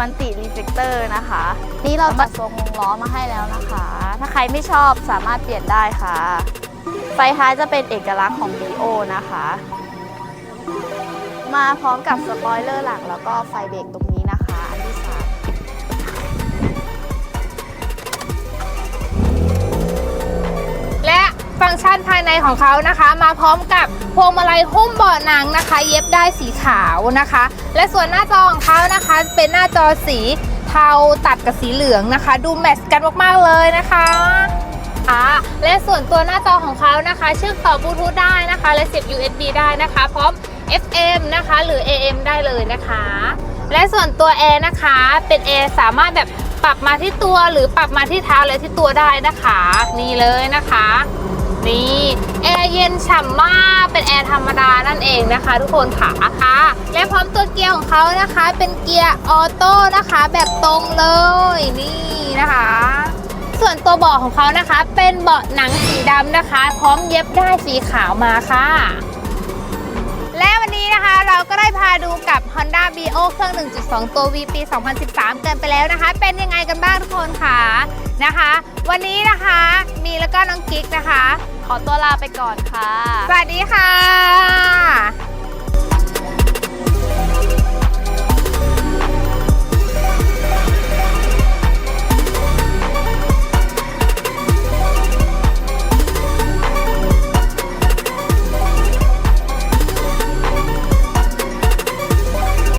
มันติรีเฟกเตอร์นะคะ นี่เราจัดทรงวงล้อมาให้แล้วนะคะ ถ้าใครไม่ชอบสามารถเปลี่ยนได้ค่ะ ไฟท้ายจะเป็นเอกลักษณ์ของ b ีโอนะคะ มาพร้อมกับสปอยเลอร์หลังแล้วก็ไฟเบรกตรงนี้นะคะอันที่สันภายในของเขานะคะ มาพร้อมกับพวงมาลัยหุ้มเบาะหนังนะคะ เย็บได้สีขาวนะคะ และส่วนหน้าจอของเขานะคะ เป็นหน้าจอสีเทาตัดกับสีเหลืองนะคะ ดูแมทช์กันมากๆเลยนะคะอ่าและส่วนตัวหน้าจอของเขานะคะเชื่อมต่อบลูทูธได้นะคะ และเสียบ USB ได้นะคะ พร้อม FM นะคะ หรือ AM ได้เลยนะคะ และส่วนตัวแอร์นะคะเป็นแอร์สามารถแบบปรับมาที่ตัวหรือปรับมาที่เท้าและที่ตัวได้นะคะ นี่เลยนะคะ นี่แอร์เย็นฉ่ำมากเป็นแอร์ธรรมดานั่นเองนะคะ ทุกคนค่ะค่ะและพร้อมตัวเกียร์ของเขานะคะ เป็นเกียร์ออโต้นะคะ แบบตรงเลยนี่นะคะ ส่วนตัวเบาะของเขานะคะ เป็นเบาะหนังสีดำนะคะ พร้อมเย็บได้สีขาวมาค่ะและวันนี้นะคะเราก็ได้พาดู กับ Honda b o เครื่อง 1.2 ตัว V ปี 2013 เกินไปแล้วนะคะ เป็นยังไงกันบ้างทุกคนคะนะคะ วันนี้นะคะมีแล้วก็น้องกิ๊กนะคะ ขอตัวลาไปก่อนค่ะ สวัสดีค่ะ